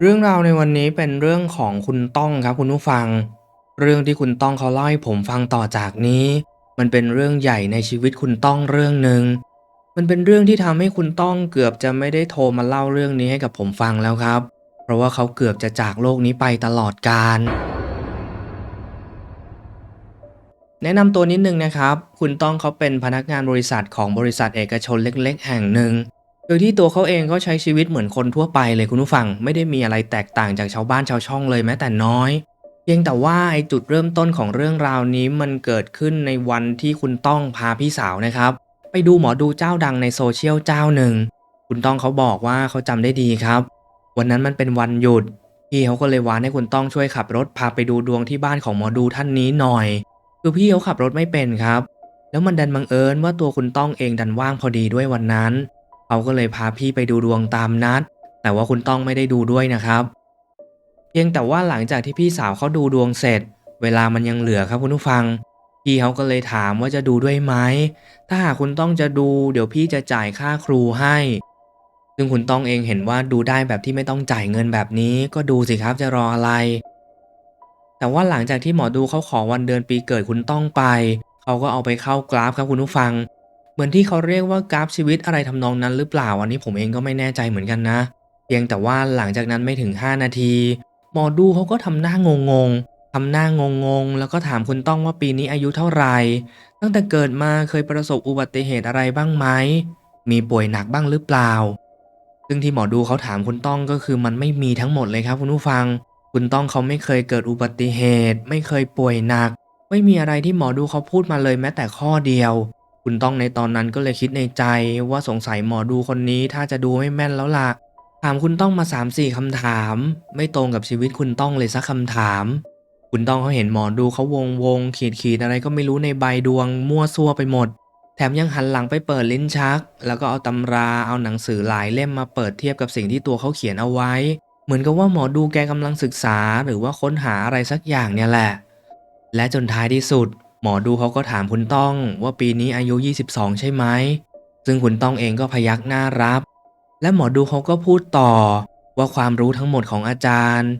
เรื่องราวในวันนี้เป็นเรื่องของคุณต้องครับคุณผู้ฟัง เรื่องที่คุณต้องเขาเล่าให้ผมฟังต่อจากนี้ มันเป็นเรื่องใหญ่ในชีวิตคุณต้องเรื่องหนึ่งมันเป็นเรื่องที่ทำให้คุณต้องเกือบจะไม่ได้โทรมาเล่าเรื่องนี้ให้กับผมฟังแล้วครับ เพราะว่าเขาเกือบจะจากโลกนี้ไปตลอดกาลแนะนำตัวนิดนึงนะครับ คุณต้องเขาเป็นพนักงานบริษัทของบริษัทเอกชนเล็ก ๆ แห่งหนึ่ง โดยที่ตัวเขาเองก็ใช้ชีวิตเหมือนคนทั่วไปเลยคุณผู้ฟัง ไม่ได้มีอะไรแตกต่างจากชาวบ้านชาวช่องเลยแม้แต่น้อยเพียงแต่ว่าไอ้จุดเริ่มต้นของเรื่องราวนี้มันเกิดขึ้นในวันที่คุณต้องพาพี่สาวนะครับ ไปดูหมอดูเจ้าดังในโซเชียลเจ้าหนึ่ง คุณต้องเขาบอกว่าเขาจำได้ดีครับ วันนั้นมันเป็นวันหยุดพี่เขาก็เลยวานให้คุณต้องช่วยขับรถพาไปดูดวงที่บ้านของหมอดูท่านนี้หน่อย คือพี่เขาขับรถไม่เป็นครับ แล้วมันดันบังเอิญว่าตัวคุณต้องเองดันว่างพอดีด้วยวันนั้น เขาก็เลยพาพี่ไปดูดวงตามนัด แต่ว่าคุณต้องไม่ได้ดูด้วยนะครับ เพียงแต่ว่าหลังจากที่พี่สาวเขาดูดวงเสร็จ เวลามันยังเหลือครับคุณผู้ฟัง พี่เขาก็เลยถามว่าจะดูด้วยไหม ถ้าหากคุณต้องจะดู เดี๋ยวพี่จะจ่ายค่าครูให้ ซึ่งคุณต้องเองเห็นว่าดูได้แบบที่ไม่ต้องจ่ายเงินแบบนี้ก็ดูสิครับจะรออะไร แต่ว่าหลังจากที่หมอดูเขาขอวันเดือนปีเกิดคุณต้องไป เขาก็เอาไปเข้ากราฟครับคุณผู้ฟัง เหมือนที่เขาเรียกว่ากราฟชีวิตอะไรทำนองนั้นหรือเปล่า อันนี้ผมเองก็ไม่แน่ใจเหมือนกันนะ เพียงแต่ว่าหลังจากนั้นไม่ถึง 5 นาที หมอดูเขาก็ทำหน้างงงๆทำหน้างงงๆแล้วก็ถามคุณต้องว่าปีนี้อายุเท่าไหร่ ตั้งแต่เกิดมาเคยประสบอุบัติเหตุอะไรบ้างไหม มีป่วยหนักบ้างหรือเปล่า ซึ่งที่หมอดูเขาถามคุณต้องก็คือมันไม่มีทั้งหมดเลยครับคุณผู้ฟัง คุณต้องเขาไม่เคยเกิดอุบัติเหตุ ไม่เคยป่วยหนัก ไม่มีอะไรที่หมอดูเขาพูดมาเลยแม้แต่ข้อเดียว คุณต้องในตอนนั้นก็เลยคิดในใจว่าสงสัยหมอดูคนนี้ถ้าจะดูไม่แม่นแล้วล่ะ ถามคุณต้องมา 3-4คำถาม ไม่ตรงกับชีวิตคุณต้องเลยสักคำถาม คุณต้องเขาเห็นหมอดูเขาวงวงขีดขีดอะไรก็ไม่รู้ในใบดวง มั่วซั่วไปหมด แถมยังหันหลังไปเปิดลิ้นชัก แล้วก็เอาตำราเอาหนังสือหลายเล่มมาเปิดเทียบกับสิ่งที่ตัวเขาเขียนเอาไว้ เหมือนกับว่าหมอดูแกกำลังศึกษา หรือว่าค้นหาอะไรสักอย่างเนี่ยแหละ และจนท้ายที่สุด หมอดูเขาก็ถามคุณต้องว่าปีนี้อายุ 22 ใช่ไหม ซึ่งคุณต้องเองก็พยักหน้ารับ และหมอดูเขาก็พูดต่อ ว่าความรู้ทั้งหมดของอาจารย์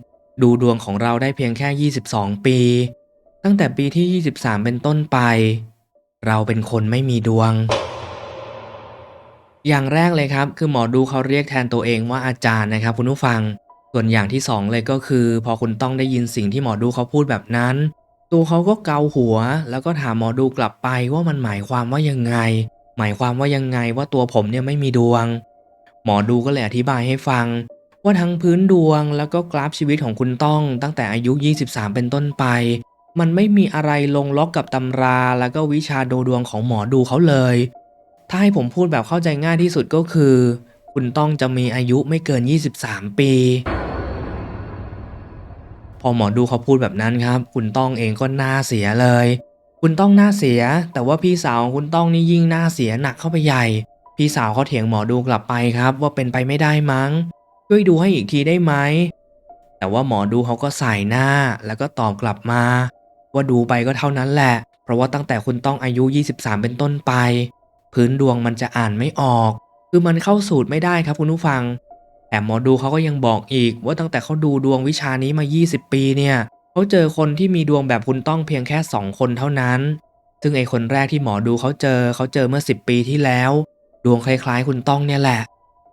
ดูดวงของเราได้เพียงแค่ 22 ปี ตั้งแต่ปีที่ 23 เป็นต้นไป เราเป็นคนไม่มีดวง อย่างแรกเลยครับ คือหมอดูเขาเรียกแทนตัวเองว่าอาจารย์นะครับ คุณผู้ฟัง ส่วนอย่างที่สองเลยก็คือ พอคุณต้องได้ยินสิ่งที่หมอดูเขาพูดแบบนั้น ตัวเขาก็เกาหัว แล้วก็ถามหมอดูกลับไปว่ามันหมายความว่ายังไง หมายความว่ายังไงว่าตัวผมเนี่ยไม่มีดวง หมอดูก็เลยอธิบายให้ฟัง ว่าทั้งพื้นดวงแล้วก็กราฟชีวิตของคุณต้อง ตั้งแต่อายุ 23 เป็นต้นไป มันไม่มีอะไรลงล็อกกับตำราแล้วก็วิชาดูดวงของหมอดูเขาเลย ถ้าให้ผมพูดแบบเข้าใจง่ายที่สุดก็คือ คุณต้องจะมีอายุไม่เกิน 23 ปี อหมอดูเขาพูดแบบนั้นครับ คุณต้องเองก็หน้าเสียเลย คุณต้องหน้าเสีย แต่ว่าพี่สาวของคุณต้องนี่ยิ่งหน้าเสียหนักเข้าไปใหญ่ พี่สาวเขาเถียงหมอดูกลับไปครับ ว่าเป็นไปไม่ได้มั้ง ช่วยดูให้อีกทีได้ไหมแต่ว่าหมอดูเขาก็ใส่หน้าแล้วก็ตอบกลับมา ว่าดูไปก็เท่านั้นแหละ เพราะว่าตั้งแต่คุณต้องอายุ 23 เป็นต้นไป พื้นดวงมันจะอ่านไม่ออก คือมันเข้าสูตรไม่ได้ครับคุณผู้ฟัง แถมหมอดูเขาก็ยังบอกอีกว่าตั้งแต่เขาดูดวงวิชานี้มา 20 ปีเนี่ยเขาเจอคนที่มีดวงแบบคุณต้องเพียงแค่ 2 คนเท่านั้น ซึ่งไอคนแรกที่หมอดูเขาเจอเขาเจอเมื่อ 10 ปีที่แล้ว ดวงคล้ายๆ คุณต้องเนี่ยแหละ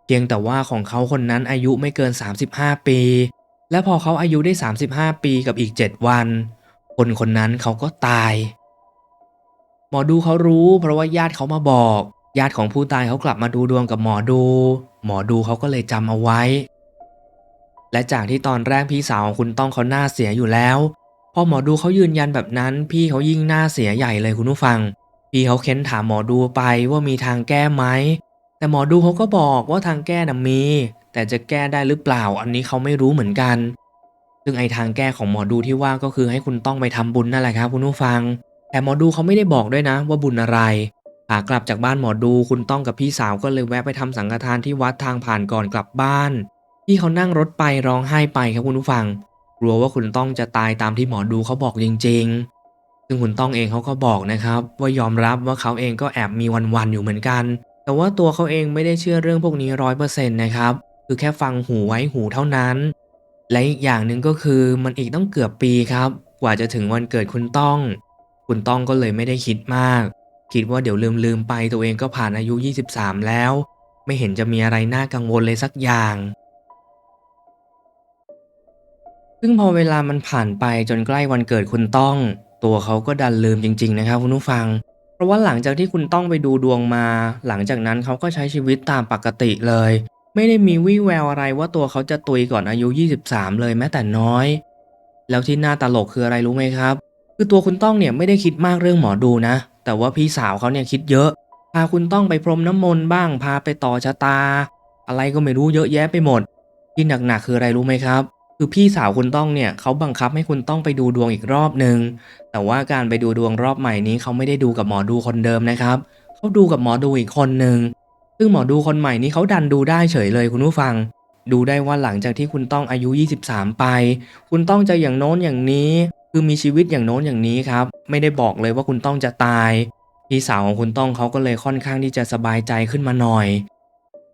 เพียงแต่ว่าของเขาคนนั้นอายุไม่เกิน 35 ปี และพอเขาอายุได้ 35 ปีกับอีก 7 วัน คนคนนั้นเขาก็ตาย หมอดูเขารู้เพราะว่าญาติเขามาบอก ญาติของผู้ตายเขากลับมาดูดวงกับหมอดู หมอดูเขาก็เลยจำเอาไว้ และจากที่ตอนแรกพี่สาวของคุณต้องเขาหน้าเสียอยู่แล้ว พอหมอดูเขายืนยันแบบนั้น พี่เขายิ่งหน้าเสียใหญ่เลยคุณผู้ฟัง พี่เขาเค้นถามหมอดูไปว่ามีทางแก้ไหม แต่หมอดูเขาก็บอกว่าทางแก้น่ะมี แต่จะแก้ได้หรือเปล่าอันนี้เขาไม่รู้เหมือนกัน ซึ่งไอทางแก้ของหมอดูที่ว่าก็คือให้คุณต้องไปทำบุญนั่นแหละครับคุณผู้ฟัง แต่หมอดูเขาไม่ได้บอกด้วยนะว่าบุญอะไร ขากลับจากบ้านหมอดูคุณต้องกับพี่สาวก็เลยแวะไปทำสังฆทานที่วัดทางผ่านก่อนกลับบ้านพี่เขานั่งรถไปร้องไห้ไปครับคุณผู้ฟัง กลัวว่าคุณต้องจะตายตามที่หมอดูเขาบอกจริง ๆ ซึ่งคุณต้องเองเขาก็บอกนะครับ ว่ายอมรับว่าเขาเองก็แอบมีวันๆอยู่เหมือนกัน แต่ว่าตัวเขาเองไม่ได้เชื่อเรื่องพวกนี้ร้อยเปอร์เซ็นต์นะครับ คือแค่ฟังหูไว้หูเท่านั้น และอีกอย่างหนึ่งก็คือมันอีกต้องเกือบปีครับ กว่าจะถึงวันเกิดคุณต้อง คุณต้องก็เลยไม่ได้คิดมาก คิดว่าเดี๋ยวลืมลืมไปตัวเองก็ผ่านอายุ 23 แล้ว ไม่เห็นจะมีอะไรน่ากังวลเลยสักอย่างซึ่งพอเวลามันผ่านไปจนใกล้วันเกิดคุณต้อง ตัวเขาก็ดันลืมจริง ๆ นะครับคุณผู้ฟัง เพราะว่าหลังจากที่คุณต้องไปดูดวงมา หลังจากนั้นเขาก็ใช้ชีวิตตามปกติเลย ไม่ได้มีวี่แววอะไรว่าตัวเขาจะตุยก่อนอายุ 23 เลยแม้แต่น้อย แล้วที่น่าตลกคืออะไรรู้ไหมครับ คือตัวคุณต้องเนี่ยไม่ได้คิดมากเรื่องหมอดูนะ แต่ว่าพี่สาวเขาเนี่ยคิดเยอะ พาคุณต้องไปพรมน้ำมนต์บ้าง พาไปต่อชะตา อะไรก็ไม่รู้เยอะแยะไปหมด ที่หนักๆคืออะไรรู้ไหมครับ คือพี่สาวคุณต้องเนี่ยเขาบังคับให้คุณต้องไปดูดวงอีกรอบหนึ่ง แต่ว่าการไปดูดวงรอบใหม่นี้เขาไม่ได้ดูกับหมอดูคนเดิมนะครับ เขาดูกับหมอดูอีกคนหนึ่ง ซึ่งหมอดูคนใหม่นี้เขาดันดูได้เฉยเลยคุณผู้ฟังดูได้ว่าหลังจากที่คุณต้องอายุ 23 ไป คุณต้องจะอย่างโน้นอย่างนี้ คือมีชีวิตอย่างโน้นอย่างนี้ครับ ไม่ได้บอกเลยว่าคุณต้องจะตาย พี่สาวของคุณต้องเขาก็เลยค่อนข้างที่จะสบายใจขึ้นมาหน่อย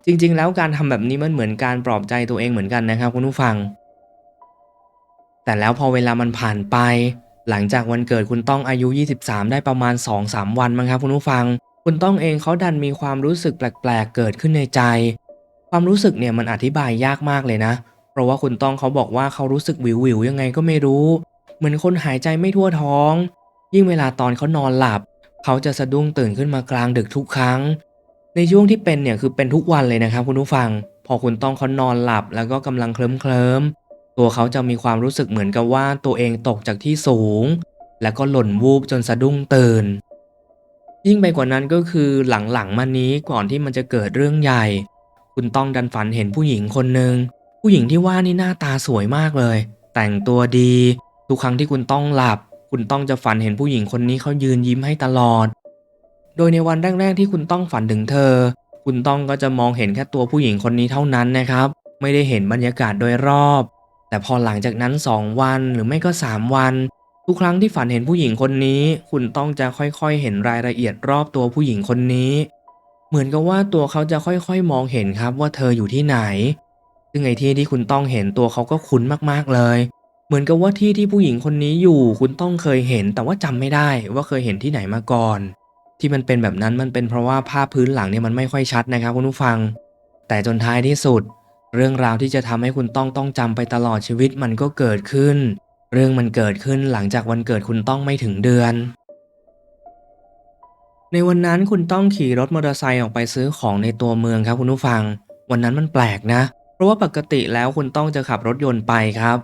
จริง ๆ แล้วการทำแบบนี้มันเหมือนการปลอบใจตัวเองเหมือนกันนะครับคุณผู้ฟัง แต่แล้วพอเวลามันผ่านไป หลังจากวันเกิดคุณต้องอายุ 23 ได้ประมาณ 2-3 วันมั้งครับคุณผู้ฟัง คุณต้องเองเขาดันมีความรู้สึกแปลกๆ เกิดขึ้นในใจ ความรู้สึกเนี่ยมันอธิบายยากมากเลยนะ เพราะว่าคุณต้องเขาบอกว่าเขารู้สึกวิววิวๆยังไงก็ไม่รู้ เหมือนคนหายใจไม่ทั่วท้อง ยิ่งเวลาตอนเขานอนหลับ เขาจะสะดุ้งตื่นขึ้นมากลางดึกทุกครั้ง ในช่วงที่เป็นเนี่ยคือเป็นทุกวันเลยนะครับคุณผู้ฟัง พอคุณต้องเขานอนหลับแล้วก็กำลังเคลิ้มเคลิมๆตัวเขาจะมีความรู้สึกเหมือนกับว่าตัวเองตกจากที่สูง แล้วก็หล่นวูบจนสะดุ้งตื่น ยิ่งไปกว่านั้นก็คือหลังๆมานี้ก่อนที่มันจะเกิดเรื่องใหญ่ คุณต้องดันฝันเห็นผู้หญิงคนหนึ่งผู้หญิงที่ว่านี่หน้าตาสวยมากเลย แต่งตัวดี ทุกครั้งที่คุณต้องหลับ คุณต้องจะฝันเห็นผู้หญิงคนนี้เขายืนยิ้มให้ตลอด โดยในวันแรก ๆ ที่คุณต้องฝันถึงเธอ คุณต้องก็จะมองเห็นแค่ตัวผู้หญิงคนนี้เท่านั้นนะครับ ไม่ได้เห็นบรรยากาศโดยรอบ แต่พอหลังจากนั้น 2 วันหรือไม่ก็ 3 วัน ทุกครั้งที่ฝันเห็นผู้หญิงคนนี้ คุณต้องจะค่อยๆ เห็นรายละเอียดรอบตัวผู้หญิงคนนี้ เหมือนกับว่าตัวเขาจะค่อยๆ มองเห็นครับว่าเธออยู่ที่ไหนซึ่งไอ้ที่ที่คุณต้องเห็นตัวเขาก็คุ้นมากๆเลย เหมือนกับว่าที่ที่ผู้หญิงคนนี้อยู่คุณต้องเคยเห็น แต่ว่าจำไม่ได้ว่าเคยเห็นที่ไหนมาก่อน ที่มันเป็นแบบนั้นมันเป็นเพราะว่าภาพพื้นหลังเนี่ยมันไม่ค่อยชัดนะครับคุณผู้ฟัง แต่จนท้ายที่สุด เรื่องราวที่จะทำให้คุณต้องต้องจำไปตลอดชีวิตมันก็เกิดขึ้น เรื่องมันเกิดขึ้นหลังจากวันเกิดคุณต้องไม่ถึงเดือน ในวันนั้นคุณต้องขี่รถมอเตอร์ไซค์ออกไปซื้อของในตัวเมืองครับคุณผู้ฟัง วันนั้นมันแปลกนะ เพราะว่าปกติแล้วคุณต้องจะขับรถยนต์ไปครับ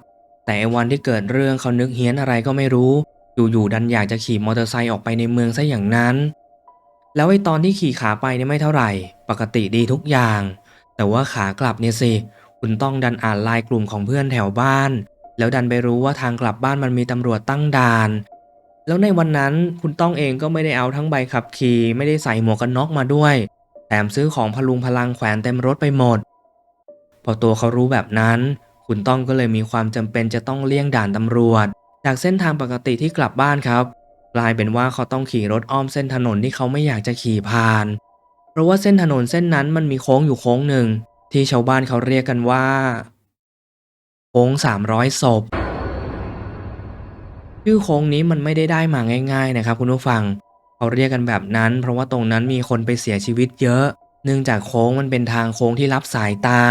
แต่วันที่เกิดเรื่องเขานึกเฮี้ยนอะไรก็ไม่รู้ อยู่ๆดันอยากจะขี่มอเตอร์ไซค์ออกไปในเมืองซะอย่างนั้น แล้วไอ้ตอนที่ขี่ขาไปเนี่ยไม่เท่าไหร่ ปกติดีทุกอย่าง แต่ว่าขากลับเนี่ยสิคุณต้องดันอ่านไลน์กลุ่มของเพื่อนแถวบ้าน แล้วดันไปรู้ว่าทางกลับบ้านมันมีตำรวจตั้งด่าน แล้วในวันนั้นคุณต้องเองก็ไม่ได้เอาทั้งใบขับขี่ไม่ได้ใส่หมวกกันน็อกมาด้วย แถมซื้อของพลุงพลังแขวนเต็มรถไปหมด พอตัวเขารู้แบบนั้น คุณต้องก็เลยมีความจำเป็นจะต้องเลี่ยงด่านตำรวจ จากเส้นทางปกติที่กลับบ้านครับกลายเป็นว่าเขาต้องขี่รถอ้อมเส้นถนนที่เขาไม่อยากจะขี่ผ่าน เพราะว่าเส้นถนนเส้นนั้นมันมีโค้งอยู่โค้งหนึ่ง ที่ชาวบ้านเขาเรียกกันว่า โค้งสามร้อยศพชื่อโค้งนี้มันไม่ได้ได้มาง่าย ๆนะครับ คุณผู้ฟัง เขาเรียกกันแบบนั้น เพราะว่าตรงนั้นมีคนไปเสียชีวิตเยอะ เนื่องจากโค้งมันเป็นทางโค้งที่รับสายตา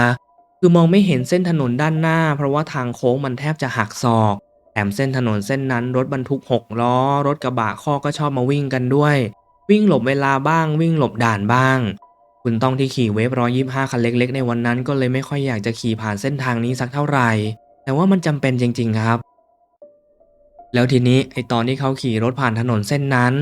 คือมองไม่เห็นเส้นถนนด้านหน้า เพราะว่าทางโค้งมันแทบจะหักศอกแถมเส้นถนนเส้นนั้นรถบรรทุกหกล้อ รถกระบะข้อก็ชอบมาวิ่งกันด้วย วิ่งหลบเวลาบ้าง วิ่งหลบด่านบ้าง คุณต้องที่ขี่เวฟร้อยยี่ห้าคันเล็ก ๆ ในวันนั้นก็เลยไม่ค่อยอยากจะขี่ผ่านเส้นทางนี้สักเท่าไหร่ แต่ว่ามันจำเป็นจริง ๆครับ แล้วทีนี้ไอตอนที่เขาขี่รถผ่านถนนเส้นนั้น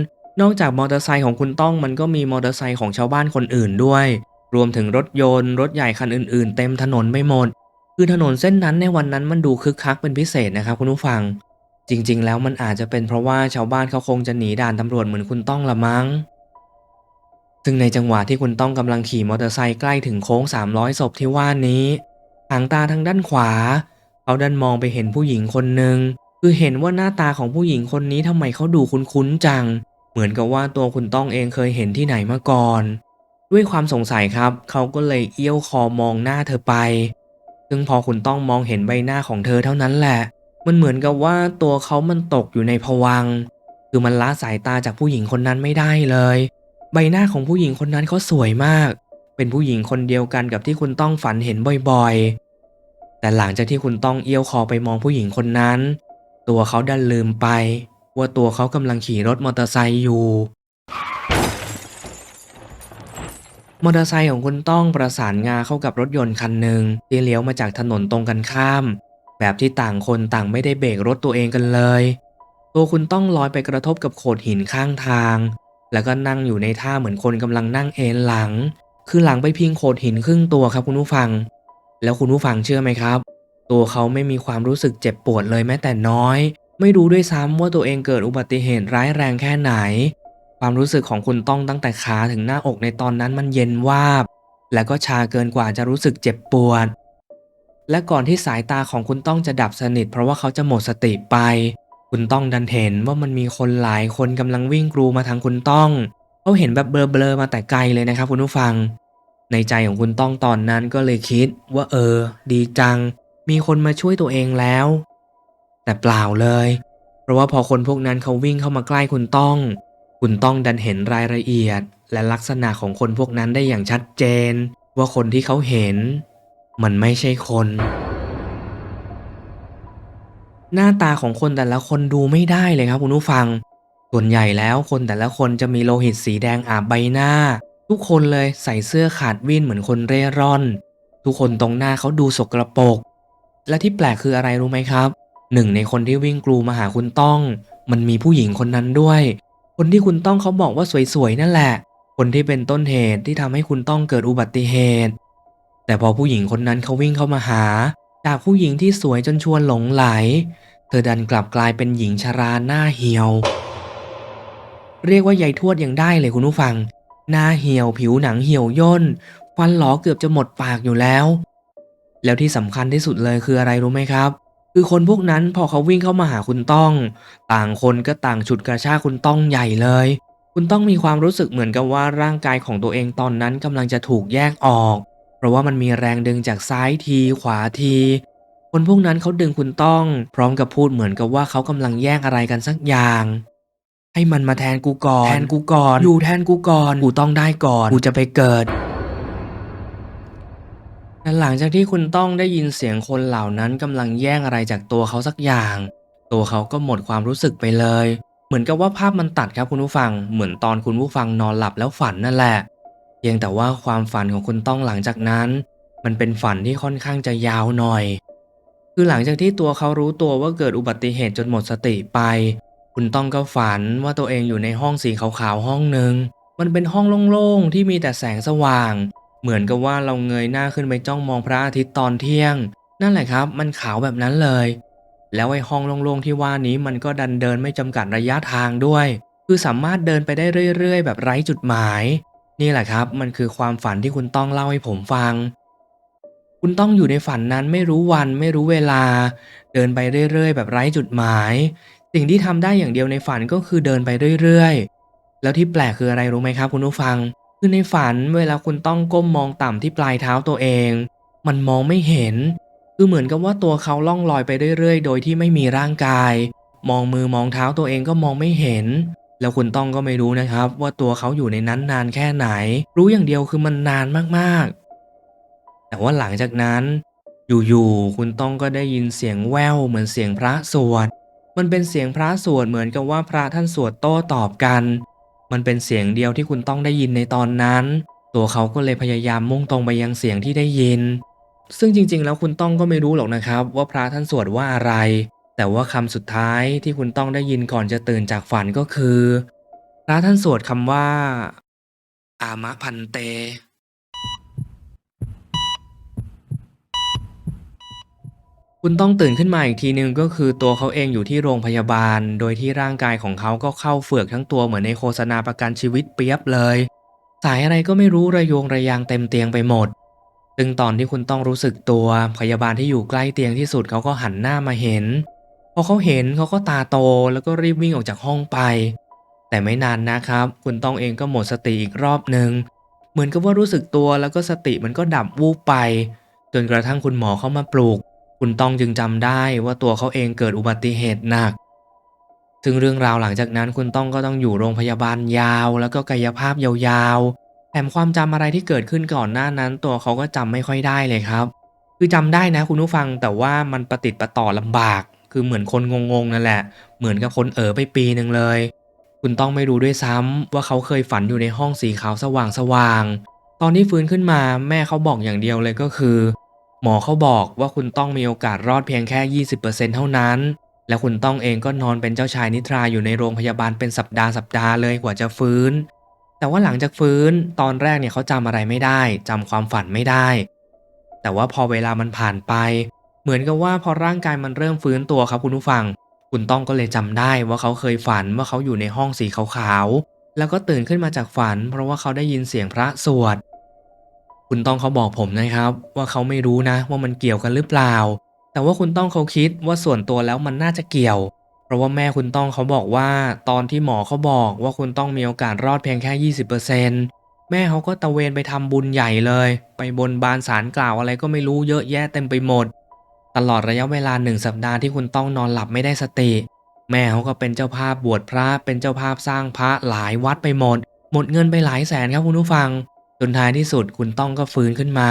นอกจากมอเตอร์ไซค์ของคุณต้องมันก็มีมอเตอร์ไซค์ของชาวบ้านคนอื่นด้วย รวมถึงรถยนต์ รถใหญ่คันอื่นๆ เต็มถนนไม่หมด คือถนนเส้นนั้นในวันนั้นมันดูคึกคักเป็นพิเศษนะครับคุณผู้ฟัง จริงๆ แล้วมันอาจจะเป็นเพราะว่าชาวบ้านเขาคงจะหนีด่านตำรวจเหมือนคุณต้องละมั้ง ซึ่งในจังหวะที่คุณต้องกำลังขี่มอเตอร์ไซค์ใกล้ถึงโค้ง 300ศพที่ว่านี้หางตาทางด้านขวา เขาดันมองไปเห็นผู้หญิงคนหนึ่งคือเห็นว่าหน้าตาของผู้หญิงคนนี้ทำไมเขาดูคุ้นๆจัง เหมือนกับว่าตัวคุณต้องเองเคยเห็นที่ไหนมาก่อน ด้วยความสงสัยครับ เขาก็เลยเอี้ยวคอมองหน้าเธอไป ซึ่งพอคุณต้องมองเห็นใบหน้าของเธอเท่านั้นแหละ มันเหมือนกับว่าตัวเขามันตกอยู่ในภวังค์คือมันละสายตาจากผู้หญิงคนนั้นไม่ได้เลย ใบหน้าของผู้หญิงคนนั้นเขาสวยมาก เป็นผู้หญิงคนเดียวกันกับที่คุณต้องฝันเห็นบ่อยๆ แต่หลังจากที่คุณต้องเอี้ยวคอไปมองผู้หญิงคนนั้น ตัวเขาดันลืมไป ว่าตัวเขากำลังขี่รถมอเตอร์ไซค์อยู่ มอเตอร์ไซค์ของคุณต้องประสานงาเข้ากับรถยนต์คันหนึ่งที่เลี้ยวมาจากถนนตรงกันข้าม แบบที่ต่างคนต่างไม่ได้เบรกรถตัวเองกันเลย ตัวคุณต้องลอยไปกระทบกับโขดหินข้างทาง แล้วก็นั่งอยู่ในท่าเหมือนคนกำลังนั่งเอนหลัง คือหลังไปพิงโขดหินครึ่งตัวครับคุณผู้ฟัง แล้วคุณผู้ฟังเชื่อไหมครับ ตัวเขาไม่มีความรู้สึกเจ็บปวดเลยแม้แต่น้อย ไม่รู้ด้วยซ้ำว่าตัวเองเกิดอุบัติเหตุร้ายแรงแค่ไหน ความรู้สึกของคุณต้องตั้งแต่ขาถึงหน้าอกในตอนนั้นมันเย็นวาบ และก็ชาเกินกว่าจะรู้สึกเจ็บปวด และก่อนที่สายตาของคุณต้องจะดับสนิท เพราะว่าเขาจะหมดสติไป คุณต้องดันเห็นว่ามันมีคนหลายคนกำลังวิ่งกรูมาทางคุณต้องเขาเห็นแบบเบลอๆมาแต่ไกลเลยนะครับคุณผู้ฟัง ในใจของคุณต้องตอนนั้นก็เลยคิดว่าเออ ดีจัง มีคนมาช่วยตัวเองแล้ว แต่เปล่าเลย เพราะว่าพอคนพวกนั้นเขาวิ่งเข้ามาใกล้คุณต้อง คุณต้องดันเห็นรายละเอียด และลักษณะของคนพวกนั้นได้อย่างชัดเจน ว่าคนที่เขาเห็น มันไม่ใช่คน หน้าตาของคนแต่ละคนดูไม่ได้เลยครับคุณผู้ฟัง ส่วนใหญ่แล้วคนแต่ละคนจะมีโลหิตสีแดงอาบใบหน้า ทุกคนเลยใส่เสื้อขาดวิ่นเหมือนคนเร่ร่อน ทุกคนตรงหน้าเขาดูสกรปรกและที่แปลกคืออะไรรู้ไหมครับหนึ่งในคนที่วิ่งกรูมาหาคุณต้อง มันมีผู้หญิงคนนั้นด้วย คนที่คุณต้องเขาบอกว่าสวยๆนั่นแหละ คนที่เป็นต้นเหตุที่ทำให้คุณต้องเกิดอุบัติเหตุ แต่พอผู้หญิงคนนั้นเขาวิ่งเข้ามาหา จากผู้หญิงที่สวยจนชวนหลงไหล เธอดันกลับกลายเป็นหญิงชราหน้าเหี่ยว เรียกว่ายายทวดยังได้เลยคุณผู้ฟัง หน้าเหี่ยวผิวหนังเหี่ยวย่นฟันหลอเกือบจะหมดปากอยู่แล้ว แล้วที่สำคัญที่สุดเลยคืออะไรรู้ไหมครับ คือคนพวกนั้นพอเขาวิ่งเข้ามาหาคุณต้อง ต่างคนก็ต่างฉุดกระชากคุณต้องใหญ่เลย คุณต้องมีความรู้สึกเหมือนกับว่าร่างกายของตัวเองตอนนั้นกำลังจะถูกแยกออก เพราะว่ามันมีแรงดึงจากซ้ายทีขวาที คนพวกนั้นเขาดึงคุณต้อง พร้อมกับพูดเหมือนกับว่าเขากำลังแย่งอะไรกันสักอย่างให้มันมาแทนกูก่อน แทนกูก่อน อยู่แทนกูก่อน กูต้องได้ก่อน กูจะไปเกิด และหลังจากที่คุณต้องได้ยินเสียงคนเหล่านั้นกำลังแย่งอะไรจากตัวเขาสักอย่าง ตัวเขาก็หมดความรู้สึกไปเลย เหมือนกับว่าภาพมันตัดครับคุณผู้ฟัง เหมือนตอนคุณผู้ฟังนอนหลับแล้วฝันนั่นแหละเพียงแต่ว่าความฝันของคุณต้องหลังจากนั้น มันเป็นฝันที่ค่อนข้างจะยาวหน่อย คือหลังจากที่ตัวเขารู้ตัวว่าเกิดอุบัติเหตุจนหมดสติไป คุณต้องก็ฝันว่าตัวเองอยู่ในห้องสีขาวๆห้องหนึ่งมันเป็นห้องโล่งๆที่มีแต่แสงสว่าง เหมือนกับว่าเราเงยหน้าขึ้นไปจ้องมองพระอาทิตย์ตอนเที่ยง นั่นแหละครับ มันขาวแบบนั้นเลย แล้วไอ้ห้องโล่งๆที่ว่านี้มันก็ดันเดินไม่จำกัดระยะทางด้วย คือสามารถเดินไปได้เรื่อยๆ แบบไร้จุดหมาย นี่แหละครับ มันคือความฝันที่คุณต้องเล่าให้ผมฟัง คุณต้องอยู่ในฝันนั้นไม่รู้วันไม่รู้เวลา เดินไปเรื่อยๆ แบบไร้จุดหมาย สิ่งที่ทำได้อย่างเดียวในฝันก็คือเดินไปเรื่อยๆ แล้วที่แปลกคืออะไรรู้ไหมครับ คุณผู้ฟัง คือในฝันเวลาคุณต้องก้มมองต่ำที่ปลายเท้าตัวเอง มันมองไม่เห็น คือเหมือนกับว่าตัวเขาล่องลอยไปเรื่อยๆ โดยที่ไม่มีร่างกาย มองมือมองเท้าตัวเองก็มองไม่เห็น แล้วคุณต้องก็ไม่รู้นะครับ ว่าตัวเขาอยู่ในนั้นนานแค่ไหน รู้อย่างเดียวคือมันนานมากๆ แต่ว่าหลังจากนั้น อยู่ๆคุณต้องก็ได้ยินเสียงแว่วเหมือนเสียงพระสวดมันเป็นเสียงพระสวดเหมือนกับว่าพระท่านสวดโต้ตอบกัน มันเป็นเสียงเดียวที่คุณต้องได้ยินในตอนนั้น ตัวเขาก็เลยพยายามมุ่งตรงไปยังเสียงที่ได้ยิน ซึ่งจริง ๆ แล้วคุณต้องก็ไม่รู้หรอกนะครับ ว่าพระท่านสวดว่าอะไร แต่ว่าคำสุดท้ายที่คุณต้องได้ยินก่อนจะตื่นจากฝันก็คือ พระท่านสวดคำว่า อามะพันเต คุณต้องตื่นขึ้นมาอีกทีนึงก็คือตัวเขาเองอยู่ที่โรงพยาบาล โดยที่ร่างกายของเขาก็เข้าเฟือกทั้งตัวเหมือนในโฆษณาประกันชีวิตเปียบเลย สายอะไรก็ไม่รู้ระโยงระยางเต็มเตียงไปหมด ซึ่งตอนที่คุณต้องรู้สึกตัวพยาบาลที่อยู่ใกล้เตียงที่สุดเขาก็หันหน้ามาเห็น พอเขาเห็นเขาก็ตาโตแล้วก็รีบวิ่งออกจากห้องไป แต่ไม่นานนะครับ คุณต้องเองก็หมดสติอีกรอบหนึ่งเหมือนกับว่ารู้สึกตัวแล้วก็สติมันก็ดับวูบไป จนกระทั่งคุณหมอเข้ามาปลูก คุณต้องจึงจำได้ว่าตัวเขาเองเกิดอุบัติเหตุหนัก ซึ่งเรื่องราวหลังจากนั้นคุณต้องก็ต้องอยู่โรงพยาบาลยาว แล้วก็กายภาพยาวๆ แถมความจำอะไรที่เกิดขึ้นก่อนหน้านั้น ตัวเขาก็จำไม่ค่อยได้เลยครับ คือจำได้นะคุณผู้ฟังแต่ว่ามันประติดประต่อลำบาก คือเหมือนคนงงๆนั่นแหละ เหมือนกับคนเอ๋อไปปีหนึ่งเลย คุณต้องไม่รู้ด้วยซ้ำว่าเขาเคยฝันอยู่ในห้องสีขาวสว่างๆตอนที่ฟื้นขึ้นมาแม่เขาบอกอย่างเดียวเลยก็คือ หมอเขาบอกว่าคุณต้องมีโอกาสรอดเพียงแค่ 20%เท่านั้น และคุณต้องเองก็นอนเป็นเจ้าชายนิทราอยู่ในโรงพยาบาลเป็นสัปดาห์สัปดาห์เลยกว่าจะฟื้น แต่ว่าหลังจากฟื้นตอนแรกเนี่ยเขาจำอะไรไม่ได้จำความฝันไม่ได้ แต่ว่าพอเวลามันผ่านไป เหมือนกับว่าพอร่างกายมันเริ่มฟื้นตัวครับคุณผู้ฟัง คุณต้องก็เลยจำได้ว่าเขาเคยฝันว่าเขาอยู่ในห้องสีขาวๆแล้วก็ตื่นขึ้นมาจากฝัน เพราะว่าเขาได้ยินเสียงพระสวด คุณต้องเขาบอกผมนะครับ ว่าเขาไม่รู้นะ ว่ามันเกี่ยวกันหรือเปล่า แต่ว่าคุณต้องเขาคิดว่าส่วนตัวแล้วมันน่าจะเกี่ยว เพราะว่าแม่คุณต้องเขาบอกว่า ตอนที่หมอเขาบอกว่าคุณต้องมีโอกาสรอดเพียงแค่ 20%แม่เขาก็ตะเวนไปทำบุญใหญ่เลย ไปบนบานสารกล่าวอะไรก็ไม่รู้เยอะแยะเต็มไปหมด ตลอดระยะเวลาหนึ่งสัปดาห์ที่คุณต้องนอนหลับไม่ได้สติ แม่เขาก็เป็นเจ้าภาพบวชพระเป็นเจ้าภาพสร้างพระหลายวัดไปหมด หมดเงินไปหลายแสนครับคุณผู้ฟัง จนท้ายที่สุดคุณต้องก็ฟื้นขึ้นมา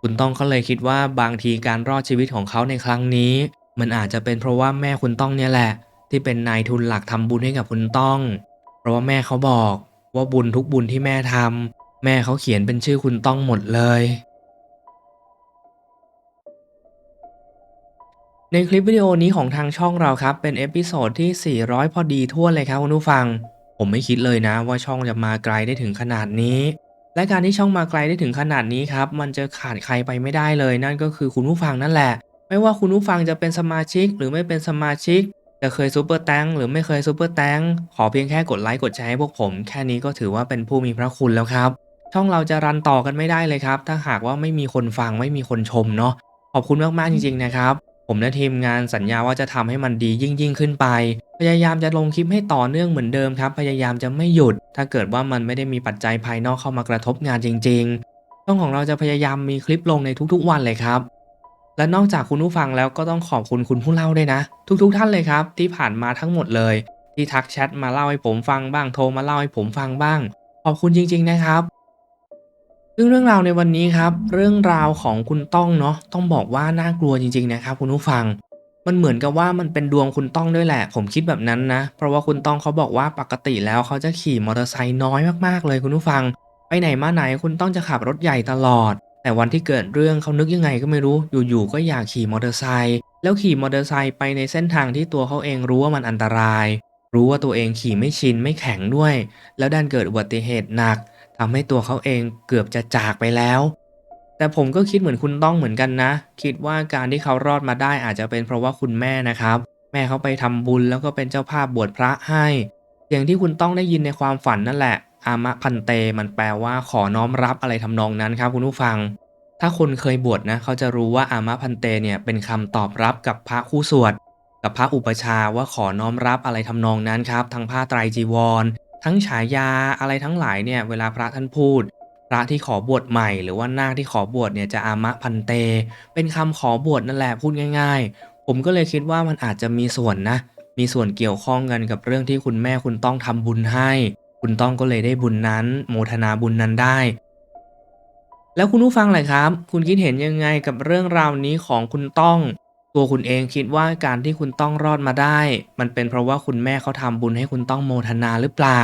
คุณต้องเขาเลยคิดว่าบางทีการรอดชีวิตของเขาในครั้งนี้ มันอาจจะเป็นเพราะว่าแม่คุณต้องเนี่ยแหละ ที่เป็นนายทุนหลักทำบุญให้กับคุณต้อง เพราะว่าแม่เขาบอกว่าบุญทุกบุญที่แม่ทำแม่เขาเขียนเป็นชื่อคุณต้องหมดเลยในคลิปวิดีโอนี้ของทางช่องเราครับ เป็นเอพิโซดที่ 400 พอดีทั่วเลยครับคุณผู้ฟัง ผมไม่คิดเลยนะว่าช่องจะมาไกลได้ถึงขนาดนี้ และการที่ช่องมาไกลได้ถึงขนาดนี้ครับ มันจะขาดใครไปไม่ได้เลย นั่นก็คือคุณผู้ฟังนั่นแหละ ไม่ว่าคุณผู้ฟังจะเป็นสมาชิกหรือไม่เป็นสมาชิก จะเคยซูเปอร์แตงหรือไม่เคยซูเปอร์แตงขอเพียงแค่กดไลค์กดแชร์ให้พวกผม แค่นี้ก็ถือว่าเป็นผู้มีพระคุณแล้วครับ ช่องเราจะรันต่อกันไม่ได้เลยครับ ถ้าหากว่าไม่มีคนฟังไม่มีคนชมเนาะขอบคุณมากๆจริงๆนะครับ ผมและทีมงานสัญญาว่าจะทำให้มันดียิ่งยิ่งขึ้นไป พยายามจะลงคลิปให้ต่อเนื่องเหมือนเดิมครับ พยายามจะไม่หยุด ถ้าเกิดว่ามันไม่ได้มีปัจจัยภายนอกเข้ามากระทบงานจริงๆช่องของเราจะพยายามมีคลิปลงในทุกๆวันเลยครับ และนอกจากคุณผู้ฟังแล้วก็ต้องขอบคุณคุณผู้เล่าด้วยนะ ทุกๆทท่านเลยครับ ที่ผ่านมาทั้งหมดเลย ที่ทักแชทมาเล่าให้ผมฟังบ้างโทรมาเล่าให้ผมฟังบ้าง ขอบคุณจริง ๆนะครับ ซึ่งเรื่องราวในวันนี้ครับ เรื่องราวของคุณต้องเนาะต้องบอกว่าน่ากลัวจริงๆนะครับคุณผู้ฟัง มันเหมือนกับว่ามันเป็นดวงคุณต้องด้วยแหละ ผมคิดแบบนั้นนะ เพราะว่าคุณต้องเขาบอกว่าปกติแล้วเขาจะขี่มอเตอร์ไซค์น้อยมากๆเลยคุณผู้ฟัง ไปไหนมาไหนคุณต้องจะขับรถใหญ่ตลอด แต่วันที่เกิดเรื่องเขานึกยังไงก็ไม่รู้อยู่ๆก็อยากขี่มอเตอร์ไซค์แล้วขี่มอเตอร์ไซค์ไปในเส้นทางที่ตัวเขาเองรู้ว่ามันอันตราย รู้ว่าตัวเองขี่ไม่ชินไม่แข็งด้วย แล้วดันเกิดอุบัติเหตุหนัก ทำให้ตัวเขาเองเกือบจะจากไปแล้ว แต่ผมก็คิดเหมือนคุณต้องเหมือนกันนะ คิดว่าการที่เขารอดมาได้อาจจะเป็นเพราะว่าคุณแม่นะครับ แม่เขาไปทำบุญแล้วก็เป็นเจ้าภาพบวชพระให้ อย่างที่คุณต้องได้ยินในความฝันนั่นแหละ อามะพันเตมันแปลว่าขอน้อมรับอะไรทำนองนั้นครับคุณผู้ฟัง ถ้าคนเคยบวชนะเขาจะรู้ว่าอามะพันเตเนี่ยเป็นคำตอบรับกับพระคู่สวดกับพระอุปชาว่าขอน้อมรับอะไรทำนองนั้นครับ ทั้งผ้าไตรจีวร ทั้งฉายาอะไรทั้งหลายเนี่ยเวลาพระท่านพูด พระที่ขอบวชใหม่ หรือว่านาคที่ขอบวชเนี่ยจะอามะพันเต เป็นคำขอบวชนั่นแหละพูดง่าย ๆ ผมก็เลยคิดว่ามันอาจจะมีส่วนนะ มีส่วนเกี่ยวข้องกันกับเรื่องที่คุณแม่คุณต้องทำบุญให้ คุณต้องก็เลยได้บุญนั้น โมทนาบุญนั้นได้ แล้วคุณผู้ฟังเล่ะครับ คุณคิดเห็นยังไงกับเรื่องราวนี้ของคุณต้อง ตัวคุณเองคิดว่าการที่คุณต้องรอดมาได้ มันเป็นเพราะว่าคุณแม่เขาทำบุญให้คุณต้องโมทนาหรือเปล่า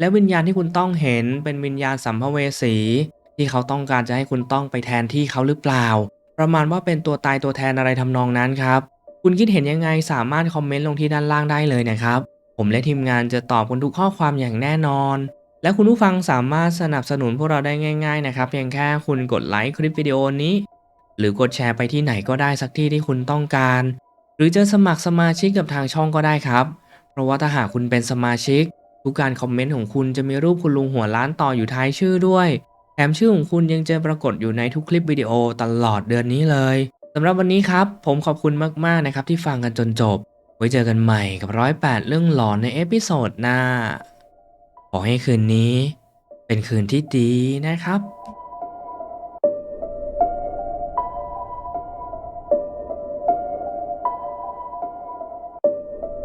และวิญญาณที่คุณต้องเห็นเป็นวิญญาณสัมภเวสี ที่เขาต้องการจะให้คุณต้องไปแทนที่เขาหรือเปล่า ประมาณว่าเป็นตัวตายตัวแทนอะไรทำนองนั้นครับ คุณคิดเห็นยังไงสามารถคอมเมนต์ลงที่ด้านล่างได้เลยนะครับ ผมและทีมงานจะตอบคุณทุกข้อความอย่างแน่นอนและคุณผู้ฟังสามารถสนับสนุนพวกเราได้ง่าย ๆ นะครับ เพียงแค่คุณกดไลค์คลิปวิดีโอนี้ หรือกดแชร์ไปที่ไหนก็ได้สักที่ที่คุณต้องการ หรือจะสมัครสมาชิกกับทางช่องก็ได้ครับ เพราะว่าถ้าหากคุณเป็นสมาชิก ทุกการคอมเมนต์ของคุณจะมีรูปคุณลุงหัวล้านต่ออยู่ท้ายชื่อด้วย แถมชื่อของคุณยังจะปรากฏอยู่ในทุกคลิปวิดีโอตลอดเดือนนี้เลยสำหรับวันนี้ครับผมขอบคุณมากๆนะครับที่ฟังกันจนจบ ไว้เจอกันใหม่กับร้อยแปดเรื่องหลอนในเอพิโซดหน้าขอให้คืนนี้ เป็นคืนที่ดีนะครับ